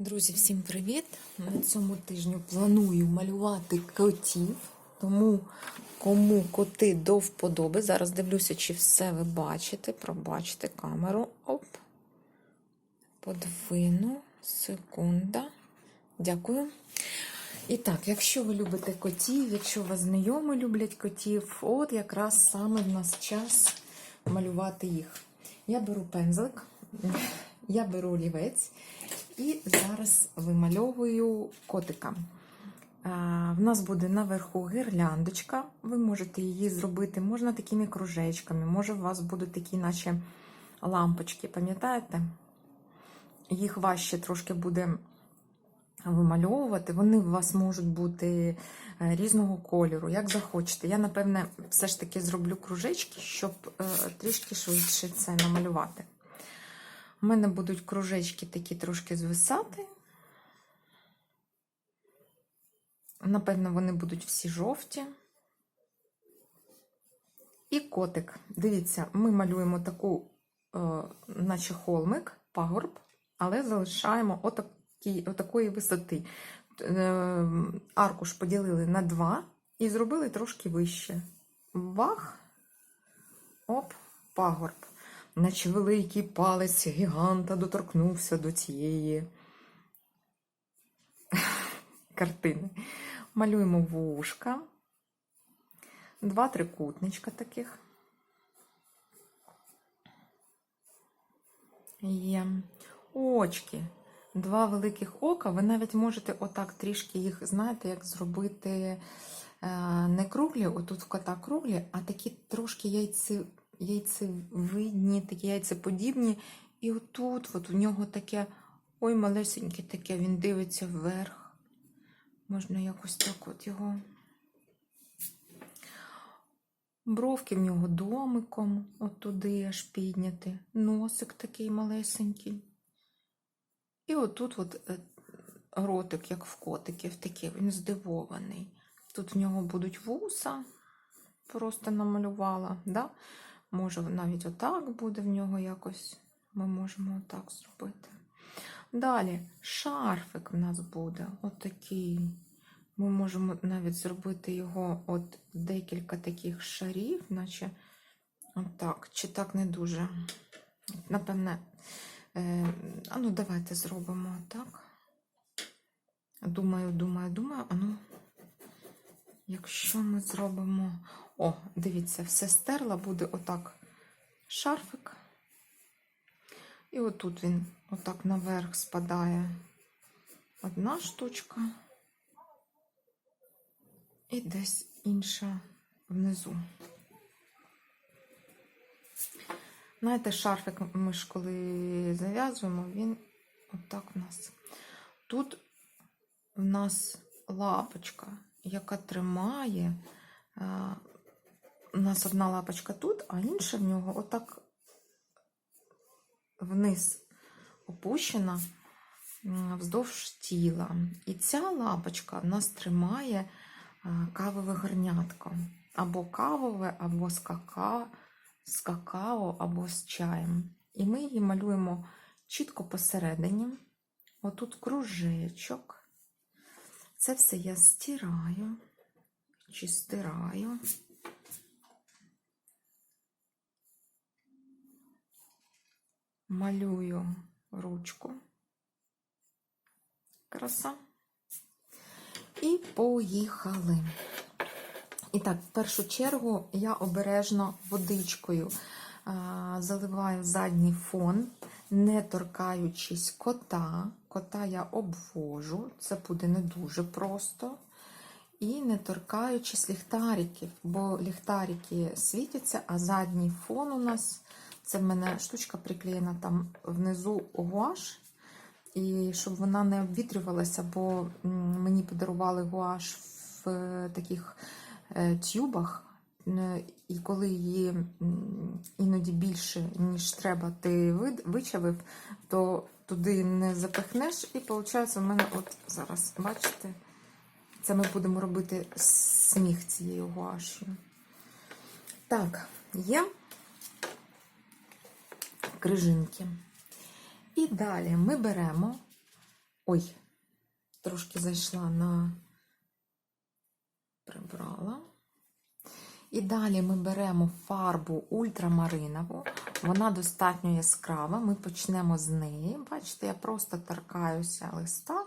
Друзі, всім привіт! На цьому тижню планую малювати котів, тому кому коти до вподоби. Зараз дивлюся, чи все ви бачите. Пробачте камеру. Оп. Подвину. Секунда. Дякую. І так, якщо ви любите котів, якщо у вас знайомі люблять котів, от якраз саме в нас час малювати їх. Я беру пензлик, я беру олівець і зараз вимальовую котика. В нас буде наверху гірляндочка. Ви можете її зробити, можна такими кружечками, може, у вас будуть такі, наче лампочки, пам'ятаєте? Їх важче трошки буде вимальовувати. Вони у вас можуть бути е, різного кольору, як захочете. Я, напевне, все ж таки зроблю кружечки, щоб е, трішки швидше це намалювати. У мене будуть кружечки такі трошки звисати. Напевно, вони будуть всі жовті. І котик. Дивіться, ми малюємо таку, е, наче холмик, пагорб, але залишаємо отакій, отакої висоти. Е, аркуш поділили на два і зробили трошки вище. Бах, оп, пагорб. Наче великий палець гіганта доторкнувся до цієї картини. Малюємо вушка, два трикутничка таких. Є очки. Два великих ока. Ви навіть можете отак трішки їх, знаєте, як зробити е, не круглі, отут в кота круглі, а такі трошки яйці, яйцевидні, такі яйцеподібні. І отут от у нього таке, ой, малесеньке таке, він дивиться вверх. Можна якось так от його. Бровки в нього домиком, от туди аж підняти. Носик такий малесенький. І отут от е, ротик, як в котиків, такий, він здивований. Тут в нього будуть вуса, просто намалювала. Да? Може, навіть отак буде в нього якось. Ми можемо отак зробити. Далі шарфик в нас буде отакий. Ми можемо навіть зробити його от декілька таких шарів, наче отак, чи так не дуже. Напевне, е, ну давайте зробимо так. Думаю, думаю, думаю, а ну, якщо ми зробимо. О, дивіться, все стерла, буде отак шарфик. І отут він отак наверх спадає одна штучка. І десь інша внизу. Знаєте, шарфик ми ж коли зав'язуємо, він отак у нас. Тут в нас лапочка, яка тримає. У нас одна лапочка тут, а інша в нього отак вниз опущена вздовж тіла. І ця лапочка в нас тримає кавове горнятко. Або кавове, або з какао, з какао, або з чаєм. І ми її малюємо чітко посередині. Отут кружечок. Це все я стираю чи стираю. Малюю ручку. Краса. І поїхали. І так, в першу чергу я обережно водичкою заливаю задній фон, не торкаючись кота. Кота я обвожу, це буде не дуже просто. І не торкаючись ліхтариків, бо ліхтарики світяться, а задній фон у нас це в мене штучка приклеєна там внизу гуаш. І щоб вона не обвітрювалася, бо мені подарували гуаш в е, таких е, тюбах, і коли її іноді більше, ніж треба, ти вичавив, то туди не запихнеш, і виходить, в мене от зараз, бачите, це ми будемо робити сміх цією гуашю. Так, є крижинки. І далі ми беремо Ой, трошки зайшла на прибрала. І далі ми беремо фарбу ультрамаринову. Вона достатньо яскрава. Ми почнемо з неї. Бачите, я просто торкаюся листа,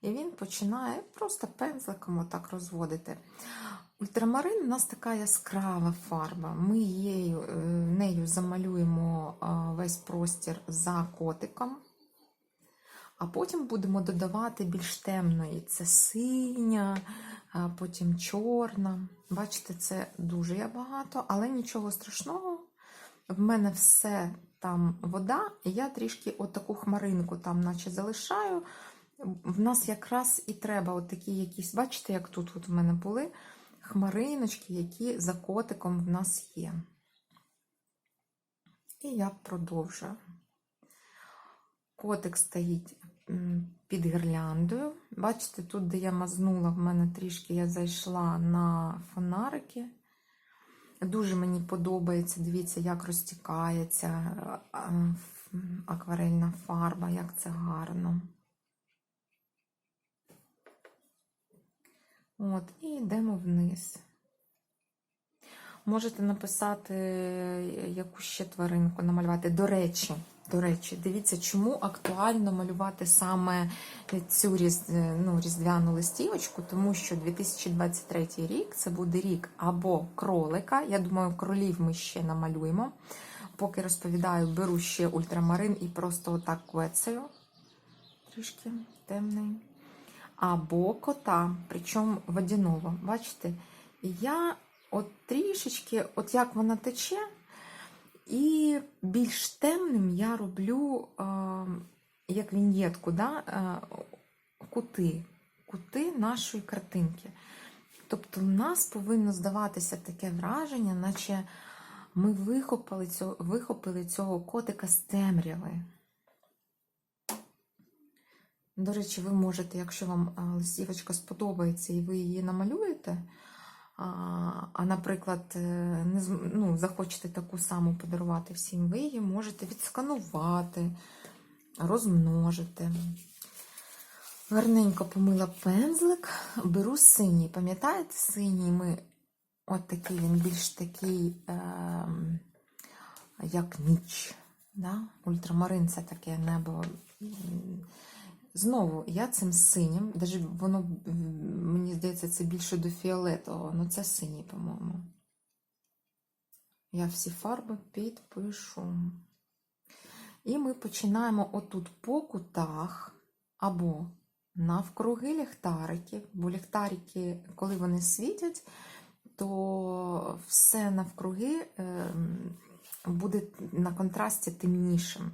і він починає просто пензликом отак розводити. Ультрамарин у нас така яскрава фарба. Ми її, е, нею замалюємо е, весь простір за котиком. А потім будемо додавати більш темної. Це синя, потім чорна. Бачите, це дуже я багато, але нічого страшного. В мене все там вода, і я трішки отаку хмаринку там, наче залишаю. В нас якраз і треба отакі якісь, бачите, як тут от в мене були хмариночки, які за котиком в нас є. І я продовжую. Котик стоїть під гірляндою. Бачите, тут, де я мазнула, в мене трішки я зайшла на фонарики. Дуже мені подобається, дивіться, як розтікається акварельна фарба, як це гарно. От, і йдемо вниз. Можете написати, яку ще тваринку намалювати. До речі, до речі, дивіться, чому актуально малювати саме цю різ, ну, різдвяну листівочку, тому що 2023 рік це буде рік або кролика. Я думаю, кролів ми ще намалюємо. Поки розповідаю, беру ще ультрамарин і просто отак квецею. Трішки темний. Або кота, причому водяного. Бачите? Я от трішечки, от як вона тече, і більш темним я роблю, е, як віньєтку, да, е, кути, кути нашої картинки. Тобто, в нас повинно здаватися таке враження, наче ми вихопили цього, вихопили цього котика з темряви. До речі, ви можете, якщо вам листівочка сподобається і ви її намалюєте, а, наприклад, е, не, ну, захочете таку саму подарувати всім, ви її можете відсканувати, розмножити. Гарненько помила пензлик, беру синій. Пам'ятаєте, синій ми от такий, він більш такий, ем, як ніч. Да? Ультрамарин це таке небо. Знову, я цим синім, навіть воно, мені здається, це більше до фіолетового, ну це синій, по-моєму. Я всі фарби підпишу. І ми починаємо отут по кутах або навкруги ліхтариків, бо ліхтарики, коли вони світять, то все навкруги ем, буде на контрасті темнішим.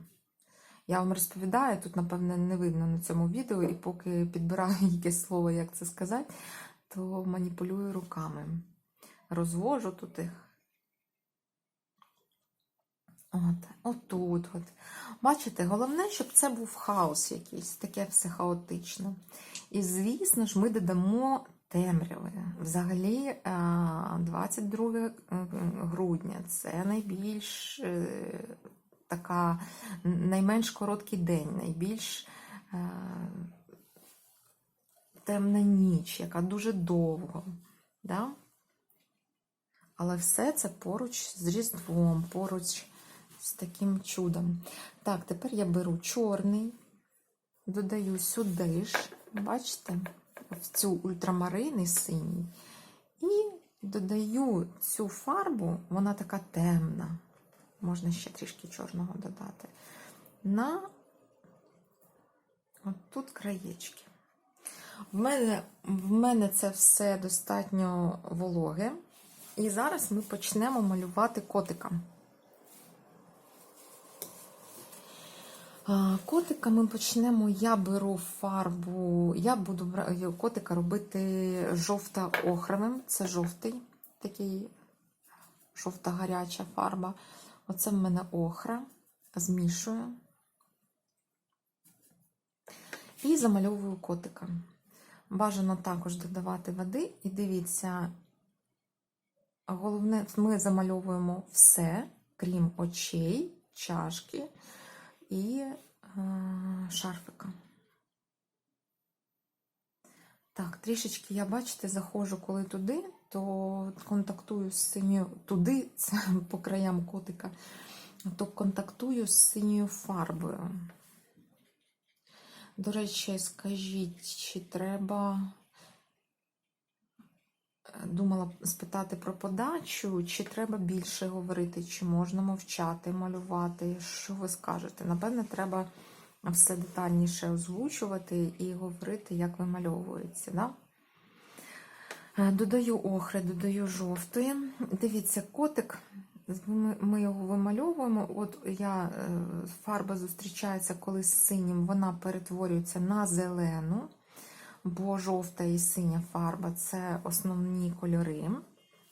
Я вам розповідаю, тут, напевне, не видно на цьому відео, і поки підбираю якесь слово, як це сказати, то маніпулюю руками. Розвожу тут їх. От, отут. От. Бачите, головне, щоб це був хаос якийсь, таке все хаотично. І, звісно ж, ми додамо темряви. Взагалі, е, 22 грудня це найбільш е, така найменш короткий день, найбільш е, темна ніч, яка дуже довго. Да? Але все це поруч з Різдвом, поруч з таким чудом. Так, тепер я беру чорний, додаю сюди ж, бачите, в цю ультрамарин синій, і додаю цю фарбу, вона така темна. Можна ще трішки чорного додати. На от тут краєчки. В мене, в мене це все достатньо вологе. І зараз ми почнемо малювати котика. Котика ми почнемо. Я беру фарбу, я буду котика робити жовто-охровим. Це жовтий, такий жовта гаряча фарба. Оце в мене охра. Змішую. І замальовую котика. Бажано також додавати води. І дивіться, головне, ми замальовуємо все, крім очей, чашки і е, шарфика. Так, трішечки я, бачите, заходжу коли туди, то контактую з синьою туди, це по краям котика, то контактую з синьою фарбою. До речі, скажіть, чи треба. е, Думала спитати про подачу, чи треба більше говорити, чи можна мовчати, малювати. Що ви скажете? Напевне, треба все детальніше озвучувати і говорити, як вимальовується. Да? Е, Додаю охри, додаю жовтої. Дивіться, котик, ми, його вимальовуємо. От я е, фарба зустрічається, коли з синім вона перетворюється на зелену, бо жовта і синя фарба це основні кольори.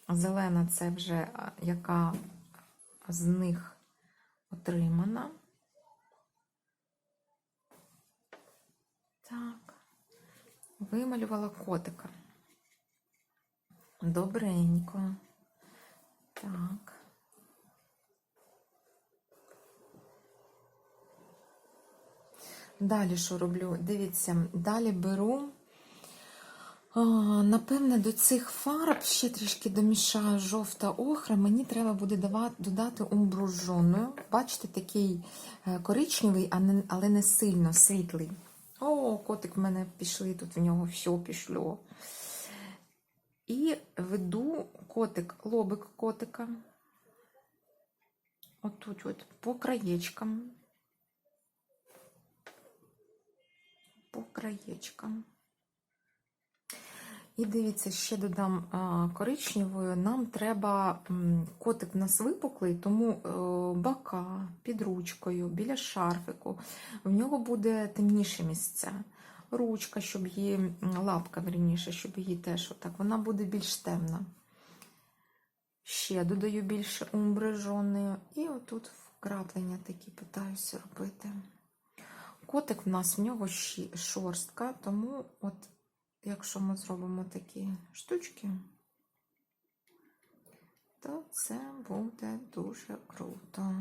Зелена це вже е, яка з них отримана. Так, вималювала котика. Добренько. Так. Далі що роблю? Дивіться, далі беру. Напевне, до цих фарб ще трішки домішаю жовта охра. Мені треба буде додати умбру. Бачите, такий е, коричневий, але не сильно світлий. О, котик в мене пішли, тут в нього все пішло. І веду котик, лобик котика. Отут от, по краєчкам. По краєчкам. І дивіться, ще додам коричневою. Нам треба котик в нас випуклий, тому е, бока під ручкою, біля шарфику. В нього буде темніше місця. Ручка, щоб її, лапка, верніше, щоб її теж отак. Вона буде більш темна. Ще додаю більше умбри жоною. І отут вкраплення такі питаюся робити. Котик в нас в нього шорстка, тому от якщо ми зробимо такі штучки, то це буде дуже круто.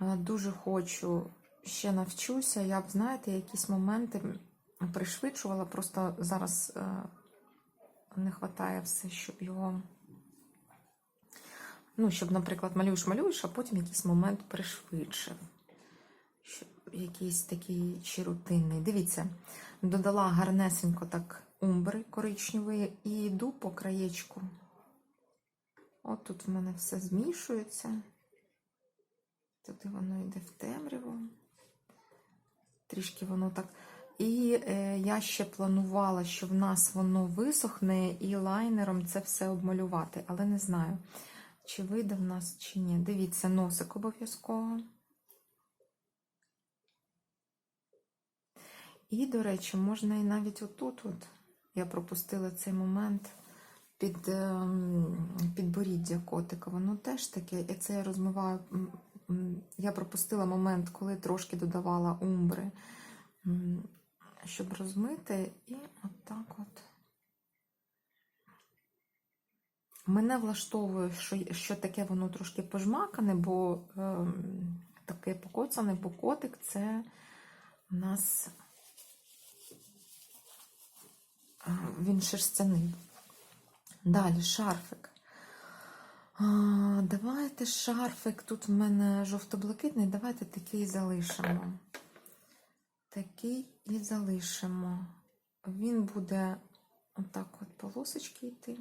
Е, Дуже хочу, ще навчуся. Я б, знаєте, якісь моменти пришвидшувала, просто зараз е, не вистачає все, щоб його. Ну, щоб, наприклад, малюєш, малюєш, а потім якийсь момент пришвидшив. Якийсь такий чи рутинний. Дивіться, додала гарнесенько так умбри коричневої і йду по краєчку. От тут в мене все змішується. Туди воно йде в темряву. Трішки воно так. І е, я ще планувала, що в нас воно висохне і лайнером це все обмалювати, але не знаю, чи вийде в нас, чи ні. Дивіться, носик обов'язково. І, до речі, можна і навіть отут, от, я пропустила цей момент під ем, підборіддя котика. Воно теж таке, і це я розмиваю. Я пропустила момент, коли трошки додавала умбри, щоб розмити, і отак от. Мене влаштовує, що, що таке воно трошки пожмакане, бо ем, таке покоцане, бо котик це у нас а, він шерстяний. Далі шарфик. А, давайте шарфик. Тут в мене жовто-блакитний. Давайте такий залишимо. Такий і залишимо. Він буде отак от полосочки йти.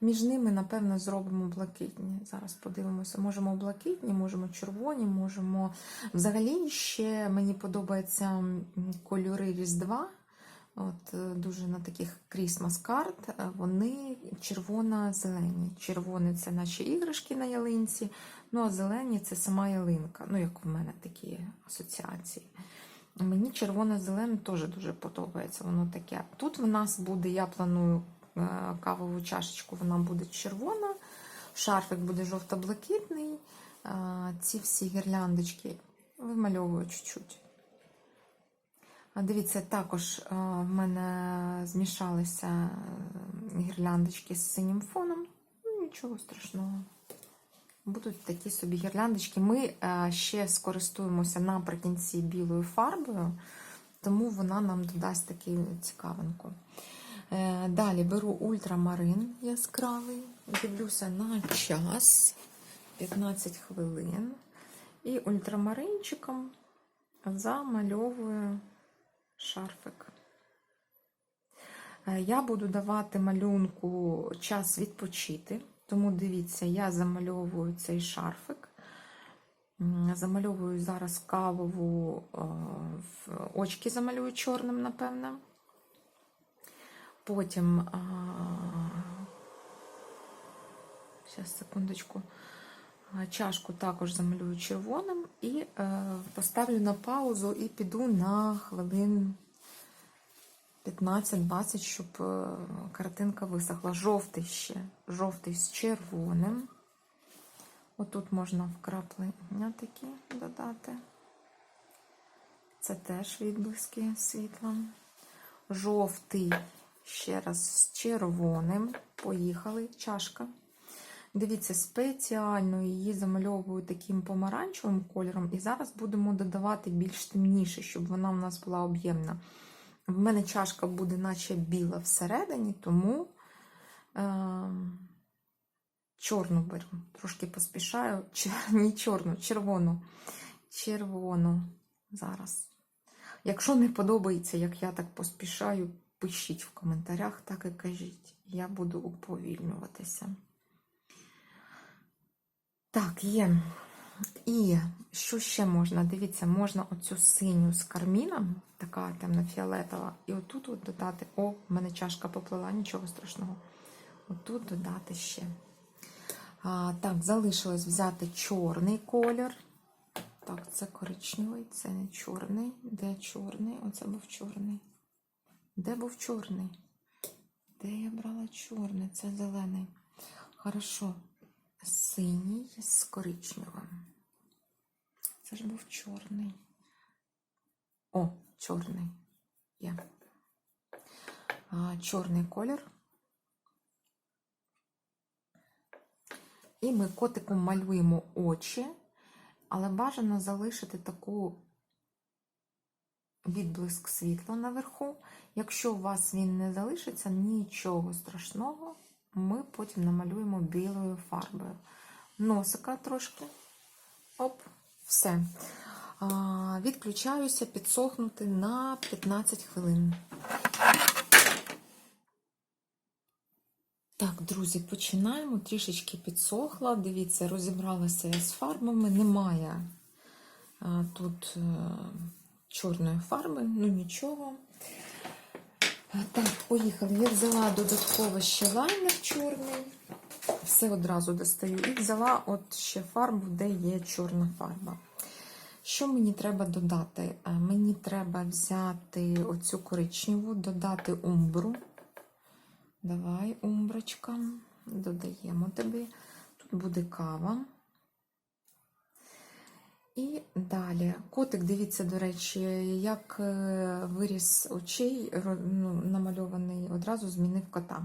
Між ними, напевно, зробимо блакитні. Зараз подивимося. Можемо блакитні, можемо червоні, можемо. Взагалі ще мені подобаються кольори Різдва. От е, дуже на таких Christmas карт. е, Вони червоно-зелені. Червоний це наші іграшки на ялинці. Ну а зелені це сама ялинка. Ну, як в мене такі асоціації. Мені червоно-зелене теж дуже подобається. Воно таке. Тут в нас буде, я планую е, кавову чашечку, вона буде червона, шарфик буде жовто-блакитний. Ці всі гірляндочки вимальовую чуть-чуть. Дивіться, також е, в мене змішалися е, гірляндочки з синім фоном. Ну, нічого страшного. Будуть такі собі гірляндочки. Ми е, ще скористуємося наприкінці білою фарбою. тому вона нам додасть таку цікавинку. Далі беру ультрамарин яскравий, дивлюся на час 15 хвилин. І ультрамаринчиком замальовую шарфик. Е, Я буду давати малюнку час відпочити, тому дивіться, я замальовую цей шарфик. Замальовую зараз кавову е, очки замалюю чорним, напевне. Потім, зараз секундочку, а, чашку також замалюю червоним і е, поставлю на паузу і піду на хвилин 15-20, щоб е, картинка висохла. Жовтий ще, жовтий з червоним. Отут можна вкраплення такі додати. Це теж відблиски світла. Жовтий ще раз з червоним. Поїхали. Чашка. Дивіться, спеціально її замальовую таким помаранчевим кольором, і зараз будемо додавати більш темніше, щоб вона в нас була об'ємна. В мене чашка буде наче біла всередині, тому е, чорну беру. Трошки поспішаю. Чер... Не чорну, червону. Червону зараз. Якщо не подобається, як я так поспішаю, пишіть в коментарях, так і кажіть. Я буду уповільнюватися. Так, є. І що ще можна? Дивіться, можна оцю синю з карміном, така темно-фіолетова, і отут от додати. О, в мене чашка поплила, нічого страшного. Отут додати ще. А, Так, залишилось взяти чорний колір. Так, це коричневий, це не чорний. Де чорний? Оце був чорний. Де був чорний? Де я брала чорний? Це зелений. Хорошо. Синій з коричневим. Це ж був чорний. О, чорний. Є. Чорний колір. І ми котиком малюємо очі, але бажано залишити таку відблиск світла наверху. Якщо у вас він не залишиться, нічого страшного, ми потім намалюємо білою фарбою. Носика трошки. Оп, все. А, відключаюся підсохнути на 15 хвилин. Так, друзі, починаємо. Трішечки підсохла. Дивіться, розібралася я з фарбами. Немає а, тут а, чорної фарби, ну нічого. Так, поїхали. Я взяла додатково ще лайнер чорний. Все одразу достаю. І взяла от ще фарбу, де є чорна фарба. Що мені треба додати? Мені треба взяти оцю коричневу, додати умбру. Давай, умброчка, додаємо тобі. Тут буде кава. І далі. Котик, дивіться, до речі, як виріс очей, ну, намальований, одразу змінив кота.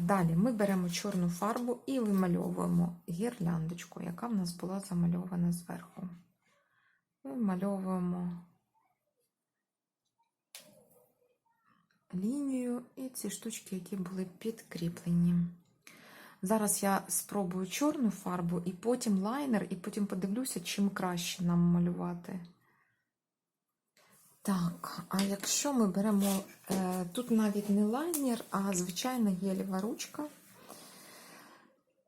Далі ми беремо чорну фарбу і вимальовуємо гірляндочку, яка в нас була замальована зверху. Вимальовуємо лінію і ці штучки, які були підкріплені. Зараз я спробую чорну фарбу, і потім лайнер, і потім подивлюся, чим краще нам малювати. Так, а якщо ми беремо, е, тут навіть не лайнер, а звичайна гелєва ручка.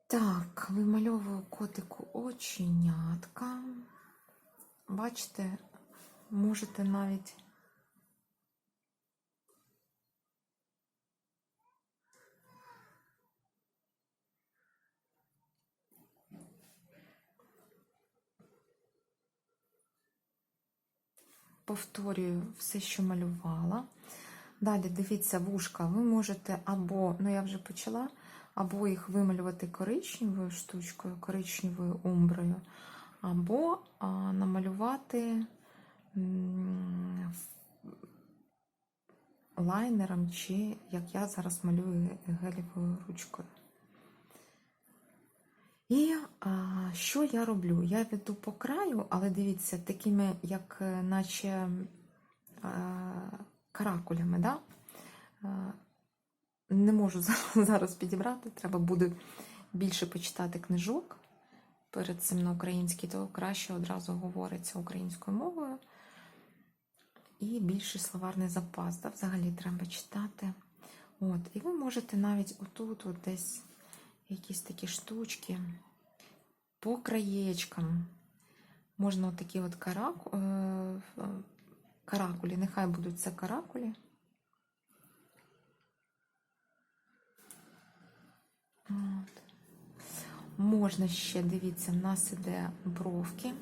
Так, вимальовую котику оченятка. Бачите, можете навіть повторюю все, що малювала. Далі дивіться вушка, ви можете або, ну я вже почала, або їх вималювати коричневою штучкою, коричневою умброю, або а, намалювати лайнером, чи як я зараз малюю гелєвою ручкою. І а, що я роблю? Я веду по краю, але дивіться, такими, як наче каракулями. Да? Е, Не можу зараз підібрати, треба буде більше почитати книжок перед цим на українській, то краще одразу говориться українською мовою. І більший словарний запас. Да? Взагалі треба читати. От. І ви можете навіть отут, от десь якісь такі штучки по краєчкам. Можна отакі от караку, е, е, каракулі, нехай будуть це каракулі. От. Можна ще, дивіться, в нас іде бровки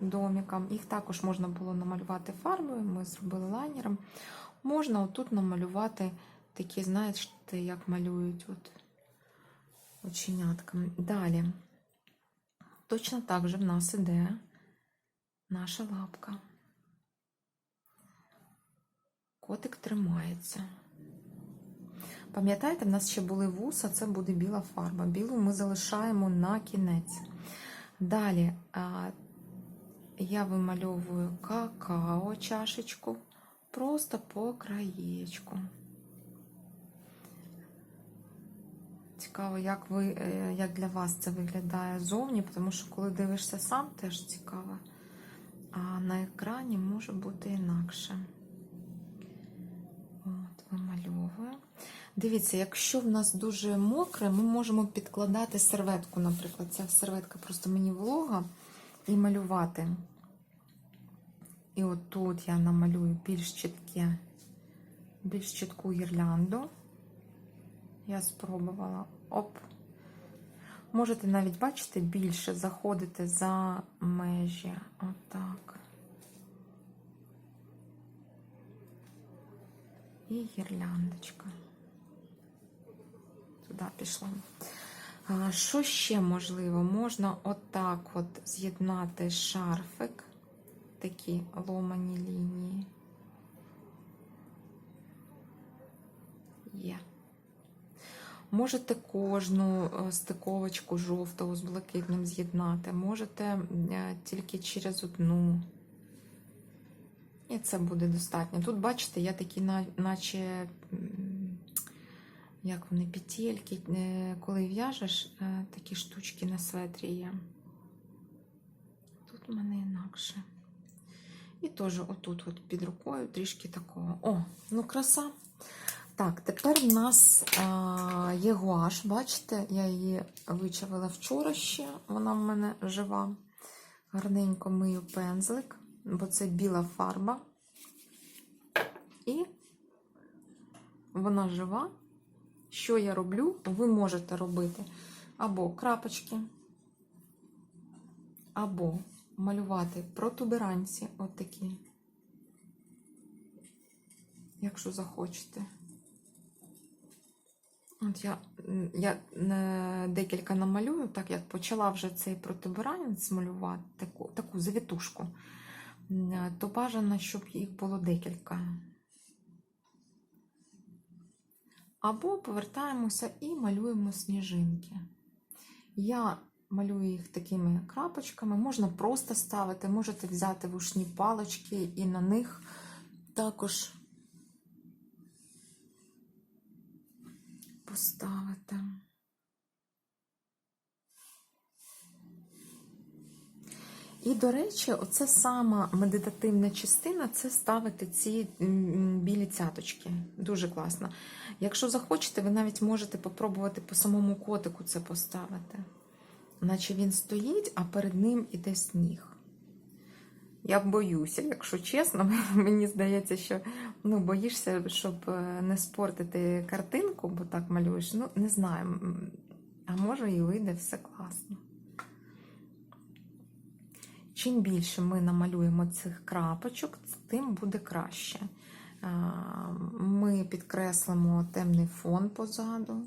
домиком. Їх також можна було намалювати фарбою, ми зробили лайнером. Можна отут намалювати такі, знаєте, як малюють от оченятками. Далі. Точно так же в нас іде наша лапка. Котик тримається. Пам'ятаєте, в нас ще були вуса, це буде біла фарба. Білу ми залишаємо на кінець. Далі я вимальовую какао чашечку просто по краєчку. Цікаво, як, ви, е, як для вас це виглядає зовні, тому що коли дивишся сам, теж цікаво. А на екрані може бути інакше. От, вимальовую. Дивіться, якщо в нас дуже мокре, ми можемо підкладати серветку, наприклад. Ця серветка просто мені волога, і малювати. І от тут я намалюю більш чітке, більш чітку гірлянду. Я спробувала. Оп. Можете навіть бачити більше заходити за межі. Отак. І гірляндочка. Туди пішла. Що ще можливо? Можна отак от з'єднати шарфик, такі ломані лінії. Є. Можете кожну е, стиковочку жовтого з блакитним з'єднати, можете е, тільки через одну. І це буде достатньо. Тут, бачите, я такі, наче, як вони, петельки, е, коли в'яжеш, такі штучки на светрі є. Тут у мене інакше. І теж отут от під рукою трішки такого. О, ну краса. Так, тепер в нас а, є гуаш. Бачите, я її вичавила вчора ще, вона в мене жива. Гарненько мию пензлик, бо це біла фарба. І вона жива. Що я роблю? Ви можете робити або крапочки, або малювати протуберанці, от такі, якщо захочете. От я, я е, декілька намалюю, так як почала вже цей протиберанець малювати, таку, таку завітушку, е, то бажано, щоб їх було декілька. Або повертаємося і малюємо сніжинки. Я малюю їх такими крапочками, можна просто ставити, можете взяти вушні палочки і на них також поставити. І, до речі, оце сама медитативна частина це ставити ці білі цяточки. Дуже класно. Якщо захочете, ви навіть можете попробувати по самому котику це поставити. Наче він стоїть, а перед ним іде сніг. Я боюся, якщо чесно, мені здається, що ну, боїшся, щоб е, не спортити картинку, бо так малюєш. Ну, не знаю. А може і вийде все класно. Чим більше ми намалюємо цих крапочок, тим буде краще. Ми підкреслимо темний фон позаду.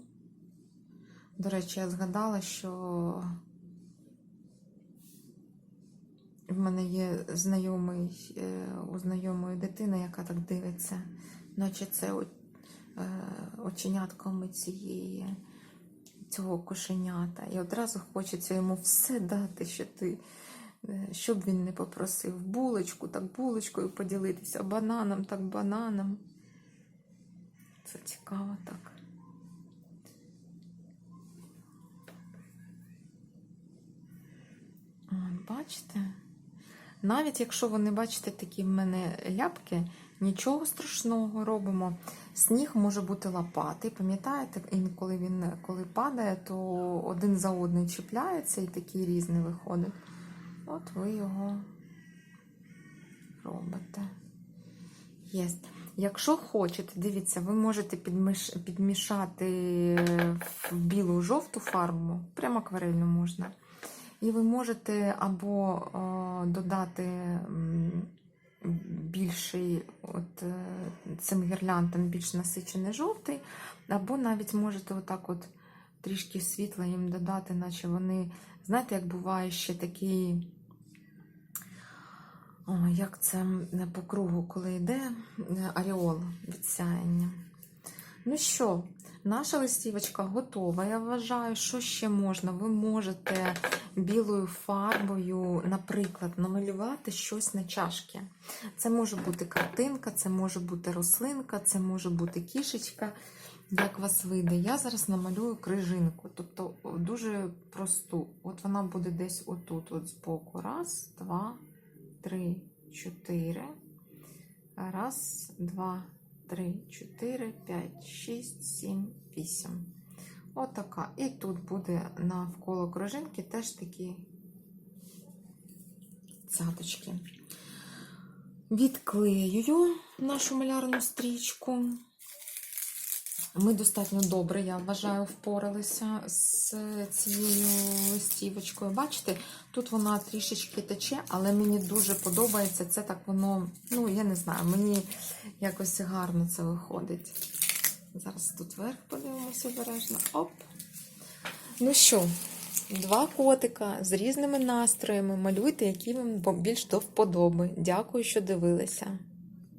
До речі, я згадала, що в мене є знайомий, е, у знайомої дитини, яка так дивиться, наче це е, оченятками цієї, цього кошенята. І одразу хочеться йому все дати, що ти Е, Що б він не попросив, булочку, так булочкою поділитися, бананом, так бананом. Це цікаво так. Бачите? Навіть якщо ви не бачите такі в мене ляпки, нічого страшного робимо. Сніг може бути лопатий. Пам'ятаєте, інколи він коли падає, то один за одним чіпляється і такий різний виходить. От ви його робите. Єсть. Якщо хочете, дивіться, ви можете підміш... підмішати в білу жовту фарбу, прямо акварельну можна. І ви можете або о, додати більший от, е, цим гірляндам більш насичений жовтий, або навіть можете отак от трішки світла їм додати, наче вони, знаєте, як буває ще такий. О, як це по кругу, коли йде е, аріол від сяєння. Ну що, наша листівочка готова. Я вважаю, що ще можна. Ви можете білою фарбою, наприклад, намалювати щось на чашки. Це може бути картинка, це може бути рослинка, це може бути кішечка. Як вас вийде? Я зараз намалюю крижинку, тобто дуже просту. От вона буде десь отут, от збоку. Раз, два, три, чотири. Раз, два, три, чотири, п'ять, шість, сім, вісім. Отака. І тут буде навколо кружинки теж такі цяточки. Відклею нашу малярну стрічку. Ми достатньо добре, я вважаю, впоралися з цією листівочкою. Бачите, тут вона трішечки тече, але мені дуже подобається. Це так воно, ну, я не знаю, мені якось гарно це виходить. Зараз тут вверх подивимося обережно. Оп. Ну що, два котика з різними настроями. Малюйте, які вам більш до вподоби. Дякую, що дивилися.